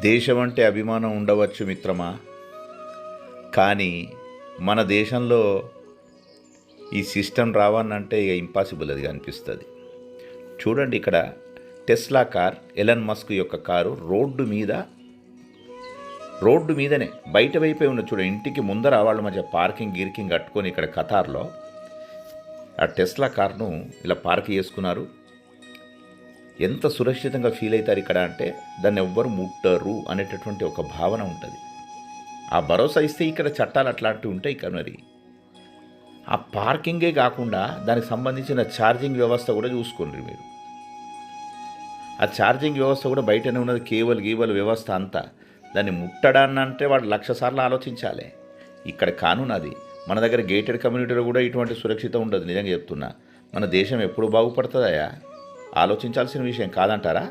దేశం అంటే అభిమానం ఉండవచ్చు మిత్రమా? కానీ మన దేశంలో ఈ సిస్టమ్ రావాలంటే ఇక ఇంపాసిబుల్ అది అనిపిస్తుంది. చూడండి ఇక్కడ టెస్లా కార్ ఎలన్ మస్క్ యొక్క కారు రోడ్డు మీద రోడ్డు మీదనే బయట వైపే ఉన్న చూడ ఇంటికి ముందర వాళ్ళ మధ్య పార్కింగ్ గిరికింగ్ కట్టుకొని ఇక్కడ కతార్లో ఆ టెస్లా కార్ను ఇలా పార్క్ చేసుకున్నారు. ఎంత సురక్షితంగా ఫీల్ అవుతారు ఇక్కడ అంటే దాన్ని ఎవ్వరు ముట్టరు అనేటటువంటి ఒక భావన ఉంటుంది. ఆ భరోసా ఇస్తే ఇక్కడ చట్టాలు అట్లాంటివి ఉంటాయి ఇక్కడ మరి. ఆ పార్కింగే కాకుండా దానికి సంబంధించిన ఛార్జింగ్ వ్యవస్థ కూడా చూసుకోండి మీరు. ఆ ఛార్జింగ్ వ్యవస్థ కూడా బయటనే ఉన్నది కేవల్ గీవల్ వ్యవస్థ అంతా. దాన్ని ముట్టడాన్ని అంటే వాడు లక్ష సార్లు ఆలోచించాలి. ఇక్కడ కానూన్ అది. మన దగ్గర గేటెడ్ కమ్యూనిటీలో కూడా ఇటువంటి సురక్షిత ఉండదు నిజంగా చెప్తున్నా. మన దేశం ఎప్పుడు బాగుపడుతుందయా ఆలోచించాల్సిన విషయం కాదంటారా?